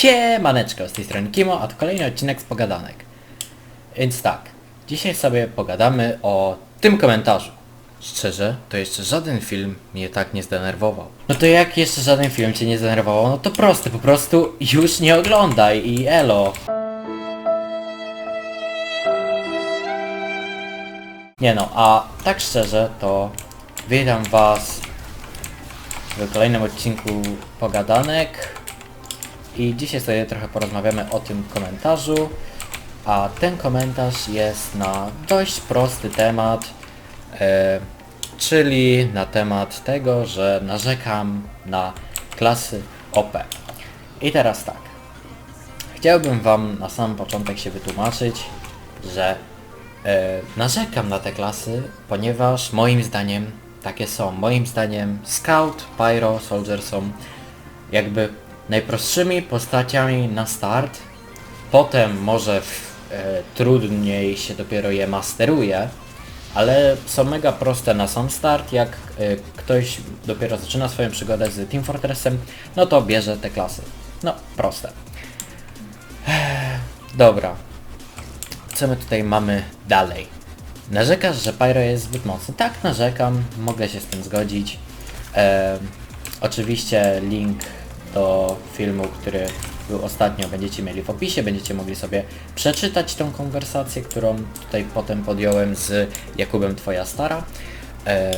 Siemaneczko, z tej strony Kimo, a to kolejny odcinek z Pogadanek. Więc tak, dzisiaj sobie pogadamy o tym komentarzu. Szczerze, to jeszcze żaden film mnie tak nie zdenerwował. No to jak jeszcze żaden film cię nie zdenerwował? No to proste, po prostu już nie oglądaj i elo. Nie no, a tak szczerze to witam was w kolejnym odcinku Pogadanek i dzisiaj sobie trochę porozmawiamy o tym komentarzu. A ten komentarz jest na dość prosty temat e, czyli na temat tego, że narzekam na klasy OP i teraz tak. Chciałbym wam na sam początek się wytłumaczyć, że e, narzekam na te klasy, ponieważ moim zdaniem takie są. Moim zdaniem Scout, Pyro, Soldier są jakby najprostszymi postaciami na start. Potem może w, e, trudniej się dopiero je masteruje, ale są mega proste na sam start. Jak e, ktoś dopiero zaczyna swoją przygodę z Team Fortressem, no to bierze te klasy. No, proste. Dobra, co my tutaj mamy dalej? Narzekasz, że Pyro jest zbyt mocny. Tak, narzekam, mogę się z tym zgodzić. Em, oczywiście link do filmu, który był ostatnio, będziecie mieli w opisie, będziecie mogli sobie przeczytać tą konwersację, którą tutaj potem podjąłem z Jakubem Twoja Stara. E,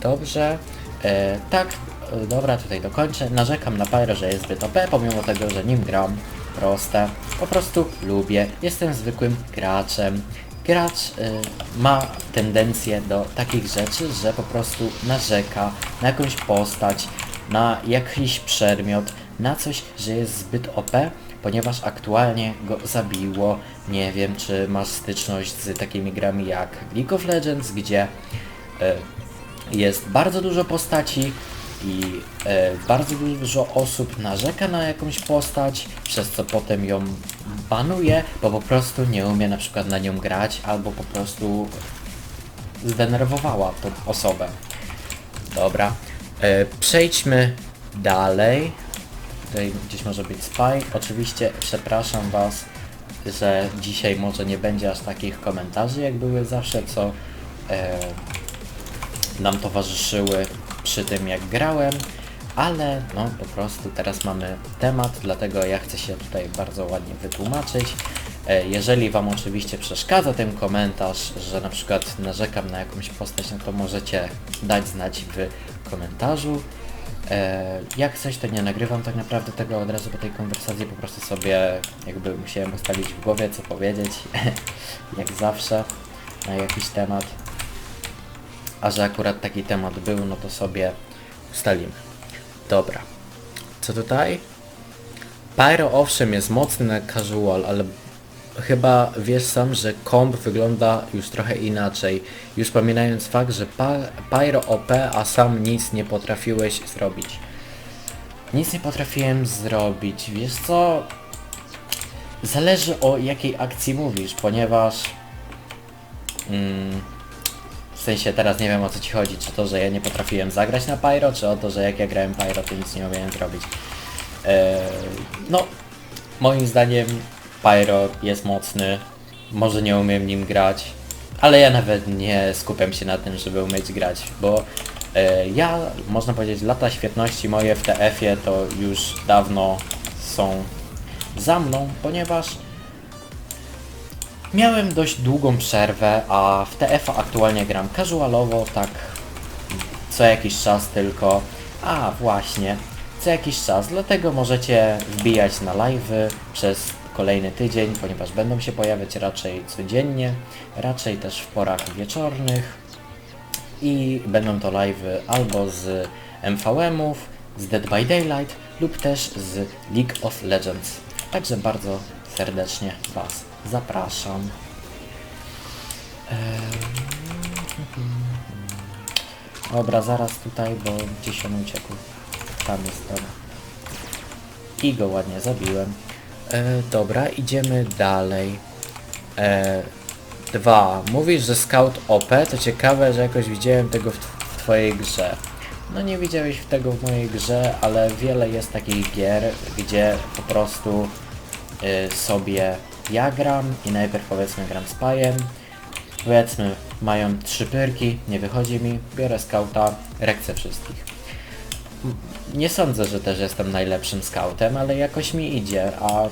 dobrze. E, tak, e, dobra, tutaj dokończę. Narzekam na Pyro, że jest zbyt OP, pomimo tego, że nim gram. Proste. Po prostu lubię. Jestem zwykłym graczem. Gracz y, ma tendencję do takich rzeczy, że po prostu narzeka na jakąś postać, na jakiś przedmiot, na coś, że jest zbyt OP, ponieważ aktualnie go zabiło. Nie wiem, czy masz styczność z takimi grami jak League of Legends, gdzie y, jest bardzo dużo postaci i e, bardzo dużo osób narzeka na jakąś postać, przez co potem ją banuje, bo po prostu nie umie na przykład na nią grać, albo po prostu zdenerwowała tą osobę. Dobra, przejdźmy dalej. Tutaj gdzieś może być spy. Oczywiście przepraszam Was, że dzisiaj może nie będzie aż takich komentarzy, jak były zawsze, co e, nam towarzyszyły przy tym jak grałem, ale no po prostu teraz mamy temat, dlatego ja chcę się tutaj bardzo ładnie wytłumaczyć. E, Jeżeli Wam oczywiście przeszkadza ten komentarz, że na przykład narzekam na jakąś postać, no to możecie dać znać w komentarzu. E, Jak coś, to nie nagrywam tak naprawdę tego od razu po tej konwersacji, po prostu sobie jakby musiałem ustalić w głowie, co powiedzieć, jak zawsze, na jakiś temat. A że akurat taki temat był, no to sobie ustalimy. Dobra. Co tutaj? Pyro owszem jest mocny na casual, ale chyba wiesz sam, że komp wygląda już trochę inaczej. Już pamiętając fakt, że Pyro OP, a sam nic nie potrafiłeś zrobić. Nic nie potrafiłem zrobić. Wiesz co? Zależy o jakiej akcji mówisz, ponieważ... Mm, w sensie teraz nie wiem o co ci chodzi, czy to, że ja nie potrafiłem zagrać na Pyro, czy o to, że jak ja grałem Pyro, to nic nie umiałem zrobić. Eee, no, moim zdaniem Pyro jest mocny, może nie umiem nim grać, ale ja nawet nie skupiam się na tym, żeby umieć grać, bo e, ja, można powiedzieć, lata świetności moje w TF-ie to już dawno są za mną, ponieważ Miałem dość długą przerwę, a w TF aktualnie gram casualowo, tak co jakiś czas tylko. A właśnie, co jakiś czas, dlatego możecie wbijać na live'y przez kolejny tydzień, ponieważ będą się pojawiać raczej codziennie, raczej też w porach wieczornych i będą to live'y albo z MVM-ów, z Dead by Daylight lub też z League of Legends. Także bardzo serdecznie Was zapraszam. Dobra, zaraz tutaj, bo gdzieś on uciekł. Tam jest, dobra. I go ładnie zabiłem. E, dobra, idziemy dalej. E, dwa. Mówisz, że Scout OP, to ciekawe, że jakoś widziałem tego w, w twojej grze. No nie widziałeś tego w mojej grze, ale wiele jest takich gier, gdzie po prostu y, sobie ja gram i najpierw powiedzmy gram z pajem, powiedzmy mają trzy pyrki, nie wychodzi mi, biorę skauta, rekcę wszystkich. Nie sądzę, że też jestem najlepszym skautem, ale jakoś mi idzie, a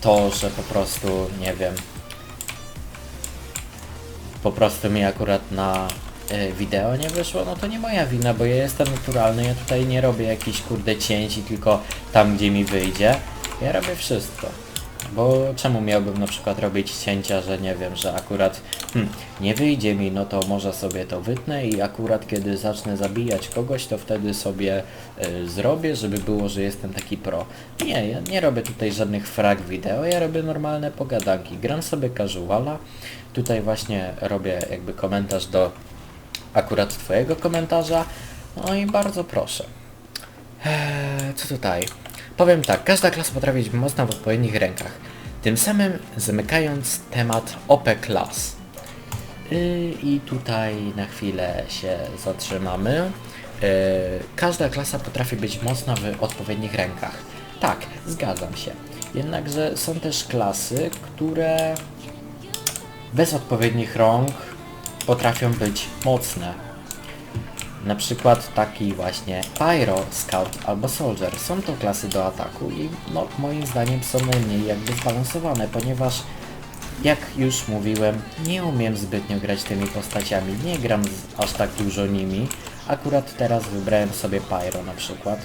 to, że po prostu, nie wiem, po prostu mi akurat na y, wideo nie wyszło, no to nie moja wina, bo ja jestem naturalny, ja tutaj nie robię jakichś kurde cięci, tylko tam gdzie mi wyjdzie. Ja robię wszystko. Bo czemu miałbym na przykład robić cięcia, że nie wiem, że akurat hmm, nie wyjdzie mi, no to może sobie to wytnę i akurat kiedy zacznę zabijać kogoś, to wtedy sobie y, zrobię, żeby było, że jestem taki pro. Nie, ja nie robię tutaj żadnych frag wideo, ja robię normalne pogadanki. Gram sobie casuala, tutaj właśnie robię jakby komentarz do akurat twojego komentarza, no i bardzo proszę. Eee, co tutaj? Powiem tak, każda klasa potrafi być mocna w odpowiednich rękach, tym samym zamykając temat OP klas. Yy, I tutaj na chwilę się zatrzymamy. Yy, każda klasa potrafi być mocna w odpowiednich rękach. Tak, zgadzam się. Jednakże są też klasy, które bez odpowiednich rąk potrafią być mocne. Na przykład taki właśnie Pyro, Scout albo Soldier. Są to klasy do ataku i no, moim zdaniem są najmniej jakby zbalansowane, ponieważ jak już mówiłem, nie umiem zbytnio grać tymi postaciami, nie gram aż tak dużo nimi. Akurat teraz wybrałem sobie Pyro na przykład,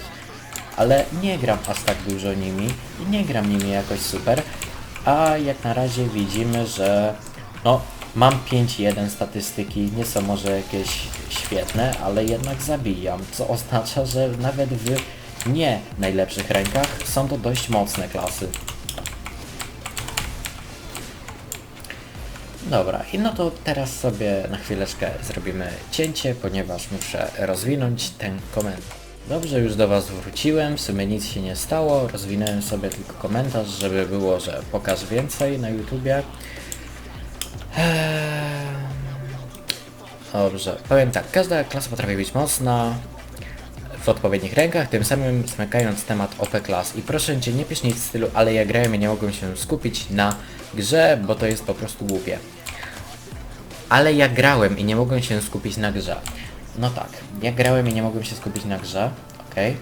ale nie gram aż tak dużo nimi i nie gram nimi jakoś super, a jak na razie widzimy, że no mam 5-1 statystyki, nie są może jakieś świetne, ale jednak zabijam, co oznacza, że nawet w nie najlepszych rękach są to dość mocne klasy. Dobra, i no to teraz sobie na chwileczkę zrobimy cięcie, ponieważ muszę rozwinąć ten komentarz. Dobrze, już do Was wróciłem, w sumie nic się nie stało, rozwinąłem sobie tylko komentarz, żeby było, że pokaż więcej na YouTubie. Eee, Dobrze, powiem tak, każda klasa potrafi być mocna w odpowiednich rękach, tym samym zamykając temat OP klas. I proszę Cię, nie pisz nic w stylu, ale ja grałem i nie mogłem się skupić na grze, bo to jest po prostu głupie. Ale ja grałem i nie mogłem się skupić na grze. No tak, ja grałem i nie mogłem się skupić na grze, okej.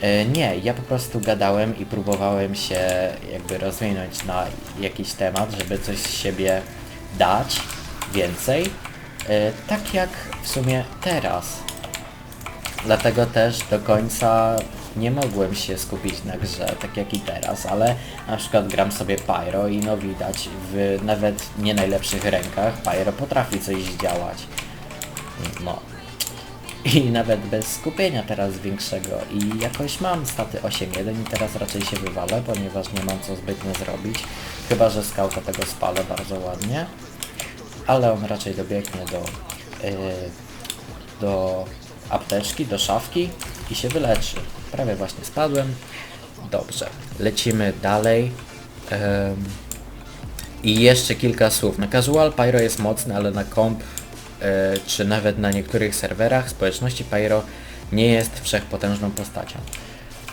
E, Nie, ja po prostu gadałem i próbowałem się jakby rozwinąć na jakiś temat, żeby coś z siebie dać więcej. E, Tak jak w sumie teraz. Dlatego też do końca nie mogłem się skupić na grze, tak jak i teraz, ale na przykład gram sobie Pyro i no widać w nawet nie najlepszych rękach Pyro potrafi coś zdziałać. No. I nawet bez skupienia teraz większego i jakoś mam staty 8.1 i teraz raczej się wywalę, ponieważ nie mam co zbytnio zrobić. Chyba, że skauta tego spalę bardzo ładnie. Ale on raczej dobiegnie do, yy, do apteczki, do szafki i się wyleczy. Prawie właśnie spadłem. Dobrze, lecimy dalej. Em, I jeszcze kilka słów. Na casual Pyro jest mocny, ale na comp e, czy nawet na niektórych serwerach społeczności Pyro nie jest wszechpotężną postacią.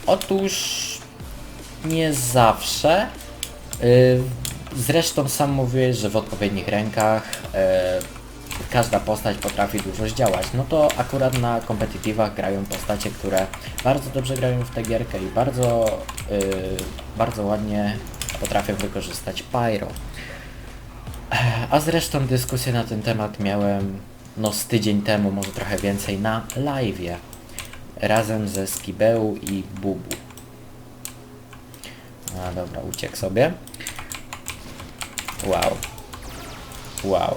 Otóż nie zawsze. Y, Zresztą sam mówiłeś, że w odpowiednich rękach e, każda postać potrafi dużo zdziałać. No to akurat na competitive'ach grają postacie, które bardzo dobrze grają w tę gierkę i bardzo, bardzo ładnie potrafią wykorzystać Pyro. A zresztą dyskusję na ten temat miałem no z tydzień temu, może trochę więcej, na live'ie. Razem ze Skibeu i Bubu. A dobra, uciekł sobie. Wow. Wow.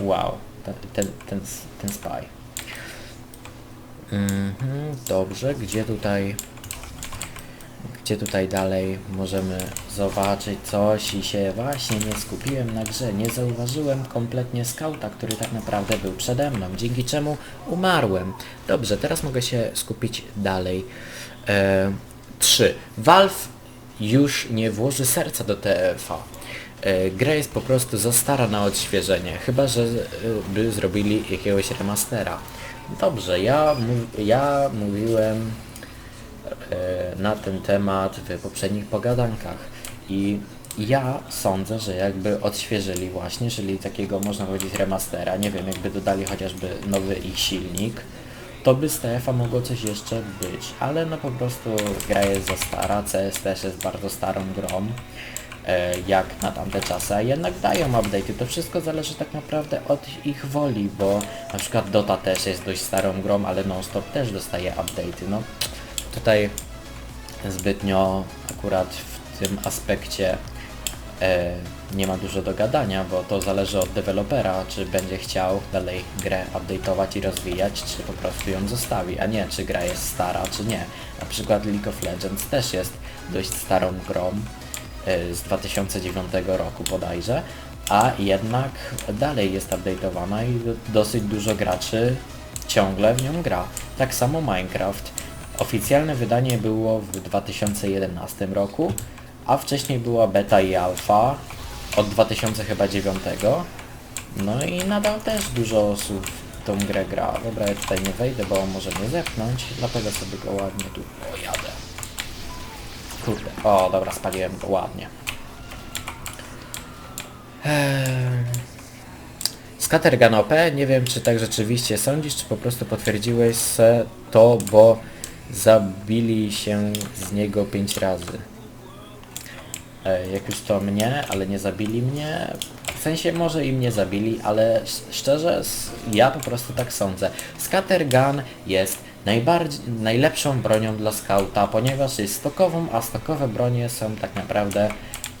Wow. Ten, ten, ten, ten spy. Mhm, dobrze, gdzie tutaj... Gdzie tutaj dalej możemy zobaczyć coś i się właśnie nie skupiłem na grze, nie zauważyłem kompletnie skauta, który tak naprawdę był przede mną, dzięki czemu umarłem. Dobrze, teraz mogę się skupić dalej. E, 3. Valve już nie włoży serca do TFA. E, gra jest po prostu za stara na odświeżenie, chyba że e, by zrobili jakiegoś remastera. Dobrze, ja, ja mówiłem na ten temat w poprzednich pogadankach i ja sądzę, że jakby odświeżyli właśnie, czyli takiego można powiedzieć remastera, nie wiem, jakby dodali chociażby nowy ich silnik, to by z TF-a mogło coś jeszcze być, ale no po prostu gra jest za stara, CS też jest bardzo starą grą, e, jak na tamte czasy, a jednak dają update'y. To wszystko zależy tak naprawdę od ich woli, bo na przykład Dota też jest dość starą grą, ale non-stop też dostaje update'y. No tutaj zbytnio akurat w tym aspekcie e, nie ma dużo do gadania, bo to zależy od dewelopera, czy będzie chciał dalej grę update'ować i rozwijać, czy po prostu ją zostawi, a nie czy gra jest stara, czy nie. Na przykład League of Legends też jest dość starą grą e, z 2009 roku bodajże, a jednak dalej jest update'owana i do- dosyć dużo graczy ciągle w nią gra. Tak samo Minecraft. Oficjalne wydanie było w 2011 roku, a wcześniej była beta i alfa od 2009. No i nadal też dużo osób tą grę gra. Dobra, ja tutaj nie wejdę, bo może mnie zepchnąć, dlatego sobie go ładnie tu pojadę. Kurde, o dobra, spaliłem go ładnie. Eee... Scattergun OP, nie wiem czy tak rzeczywiście sądzisz, czy po prostu potwierdziłeś to, bo zabili się z niego 5 razy. E, jak już to mnie, ale nie zabili mnie. W sensie może i mnie zabili, ale sz- szczerze ja po prostu tak sądzę. Scattergun jest najbardziej, najlepszą bronią dla skauta, ponieważ jest stokową, a stokowe bronie są tak naprawdę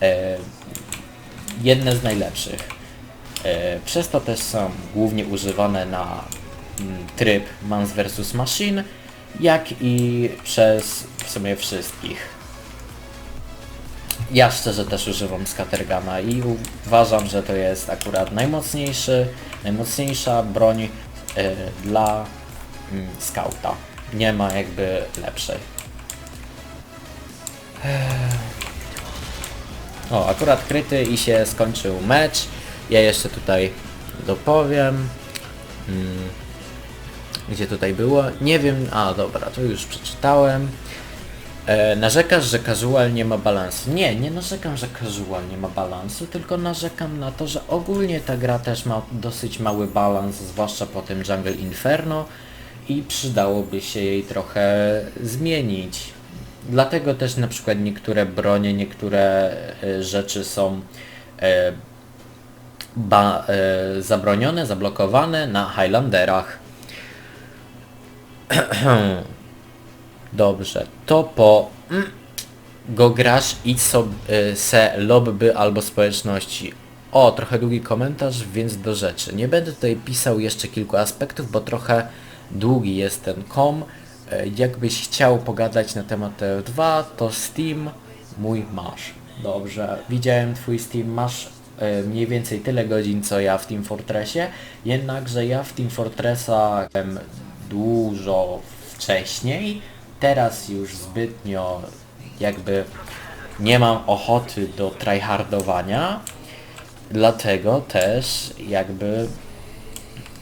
e, jedne z najlepszych. E, Przez to też są głównie używane na mm, tryb Mans vs Machine, jak i przez w sumie wszystkich. Ja szczerze też używam Scatterguna i uważam, że to jest akurat najmocniejszy, najmocniejsza broń e, dla mm, skauta. Nie ma jakby lepszej. O, akurat kryty i się skończył mecz. Ja jeszcze tutaj dopowiem. Mm, Gdzie tutaj było? Nie wiem. A, dobra, to już przeczytałem. E, narzekasz, że casual nie ma balansu. Nie, nie narzekam, że casual nie ma balansu, tylko narzekam na to, że ogólnie ta gra też ma dosyć mały balans, zwłaszcza po tym Jungle Inferno i przydałoby się jej trochę zmienić. Dlatego też na przykład niektóre bronie, niektóre e, rzeczy są e, ba, e, zabronione, zablokowane na Highlanderach. Dobrze, to po mm, go grasz idź sobie se lobby albo społeczności. O, trochę długi komentarz, więc do rzeczy. Nie będę tutaj pisał jeszcze kilku aspektów, bo trochę długi jest ten kom. E, Jakbyś chciał pogadać na temat TF2, to Steam mój masz. Dobrze, widziałem twój Steam, masz e, mniej więcej tyle godzin co ja w Team Fortressie, jednakże ja w Team Fortressa dużo wcześniej, teraz już zbytnio jakby nie mam ochoty do tryhardowania, dlatego też jakby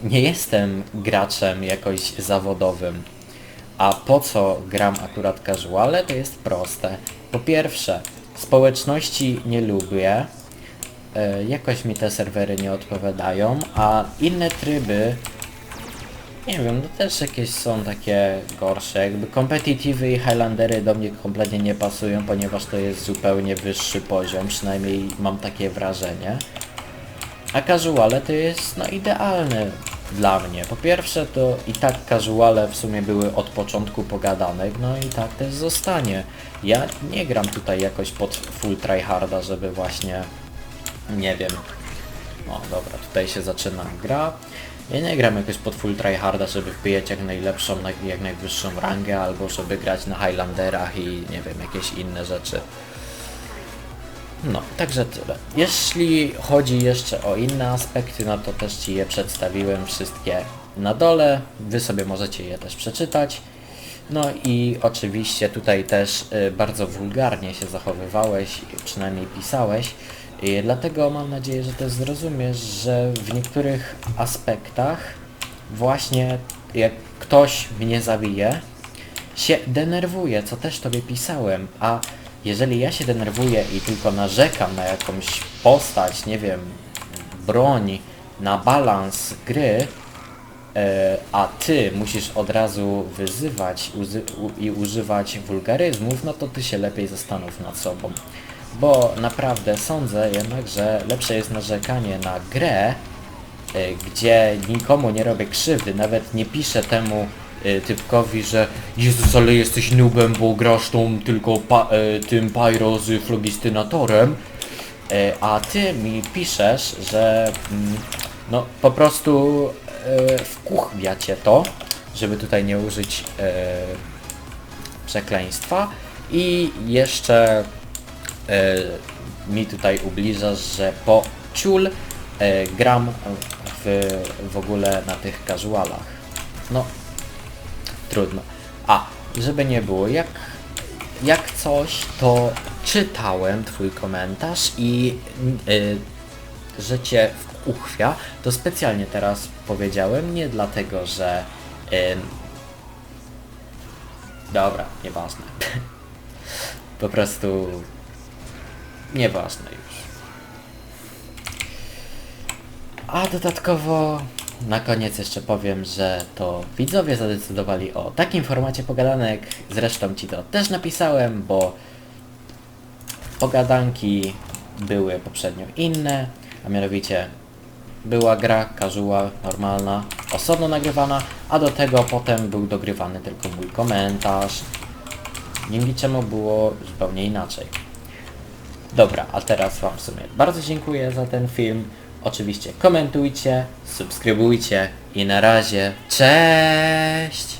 nie jestem graczem jakoś zawodowym. A po co gram akurat casuale? To jest proste. Po pierwsze, społeczności nie lubię. E, jakoś mi te serwery nie odpowiadają, a inne tryby nie wiem, no też jakieś są takie gorsze. Jakby competitive i Highlandery do mnie kompletnie nie pasują, ponieważ to jest zupełnie wyższy poziom, przynajmniej mam takie wrażenie. A casuale to jest no idealny dla mnie. Po pierwsze to i tak casuale w sumie były od początku pogadanek, no i tak też zostanie. Ja nie gram tutaj jakoś pod full tryharda, żeby właśnie nie wiem. O dobra, tutaj się zaczyna gra. Ja nie gram jakoś pod full tryharda, żeby wbijać jak najlepszą, naj- jak najwyższą rangę, albo żeby grać na Highlanderach i nie wiem, jakieś inne rzeczy. No, także tyle. Jeśli chodzi jeszcze o inne aspekty, no to też Ci je przedstawiłem wszystkie na dole. Wy sobie możecie je też przeczytać. No i oczywiście tutaj też y, bardzo wulgarnie się zachowywałeś, przynajmniej pisałeś. I dlatego mam nadzieję, że też zrozumiesz, że w niektórych aspektach właśnie jak ktoś mnie zabije, się denerwuję, co też tobie pisałem, a jeżeli ja się denerwuję i tylko narzekam na jakąś postać, nie wiem, broń, na balans gry, e, a ty musisz od razu wyzywać i używać wulgaryzmów, no to ty się lepiej zastanów nad sobą. Bo naprawdę sądzę jednak, że lepsze jest narzekanie na grę, e, gdzie nikomu nie robię krzywdy, nawet nie piszę temu e, typkowi, że Jezus, ale jesteś nubem, bo grasz tą tylko pa, e, tym pyro z flogistynatorem, a ty mi piszesz, że mm, no po prostu e, wkuchwia cię to, żeby tutaj nie użyć przekleństwa. I jeszcze mi tutaj ubliżasz, że po ciul e, gram w, w ogóle na tych casualach. No, trudno. A, żeby nie było, jak, jak coś, to czytałem twój komentarz i y, że cię uchwia, to specjalnie teraz powiedziałem, nie dlatego, że... ym, dobra, nieważne. po prostu... Nieważne już. A dodatkowo na koniec jeszcze powiem, że to widzowie zadecydowali o takim formacie pogadanek. Zresztą ci to też napisałem, bo pogadanki były poprzednio inne, a mianowicie była gra casual, normalna, osobno nagrywana, a do tego potem był dogrywany tylko mój komentarz. Dzięki czemu było zupełnie inaczej. Dobra, a teraz Wam w sumie bardzo dziękuję za ten film. Oczywiście komentujcie, subskrybujcie i na razie cześć!